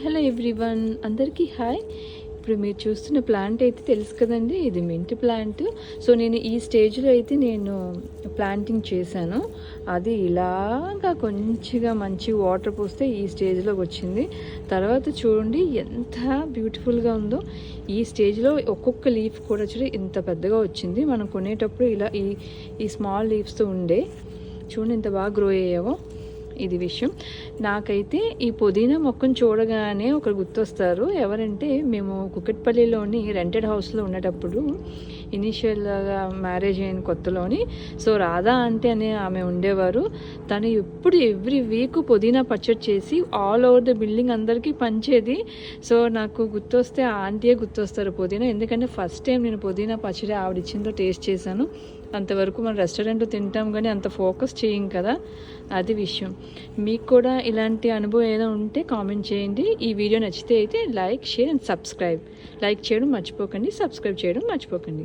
Hello everyone అందరికీ hi. ఇప్పుడు మీరు చూస్తున్న ప్లాంట్ అయితే తెలుసు కదండి ఇది మింట్ ప్లాంట్. సో నేను ఈ స్టేజ్లో అయితే నేను ప్లాంటింగ్ చేశాను. అది ఇలాగా కొంచెంగా మంచి వాటర్ పోస్తే ఈ స్టేజ్లోకి వచ్చింది. తర్వాత చూడండి ఎంత బ్యూటిఫుల్గా ఉందో. ఈ స్టేజ్లో ఒక్కొక్క లీఫ్ కూడా చూడ ఇంత పెద్దగా వచ్చింది. మనం కొనేటప్పుడు ఇలా ఈ ఈ స్మాల్ లీవ్స్తో ఉండే. చూడండి ఎంత బాగా గ్రో అయ్యావో. ఇది విషయం. నాకైతే ఈ పుదీనా మొక్కను చూడగానే ఒకరు గుర్తొస్తారు. ఎవరంటే మేము కుకట్పల్లిలోని రెంటెడ్ హౌస్లో ఉండేటప్పుడు ఇనిషియల్గా మ్యారేజ్ అయిన కొత్తలోని. సో రాధా అంటే అనే ఆమె ఉండేవారు. తను ఎప్పుడు ఎవ్రీ వీక్ పుదీనా పచ్చడి చేసి ఆల్ ఓవర్ ద బిల్డింగ్ అందరికీ పంచేది. సో నాకు గుర్తొస్తే ఆంటీయే గుర్తొస్తారు పుదీనా. ఎందుకంటే ఫస్ట్ టైం నేను పుదీనా పచ్చడి ఆవిడ ఇచ్చిందో టేస్ట్ చేశాను. అంతవరకు మనం రెస్టారెంట్లో తింటాం కానీ అంత ఫోకస్ చేయం కదా. అది విషయం. మీకు కూడా ఇలాంటి అనుభవం ఏదో ఉంటే కామెంట్ చేయండి. ఈ వీడియో నచ్చితే అయితే like share and subscribe. Like చేయడం మర్చిపోకండి. సబ్స్క్రైబ్ చేయడం మర్చిపోకండి.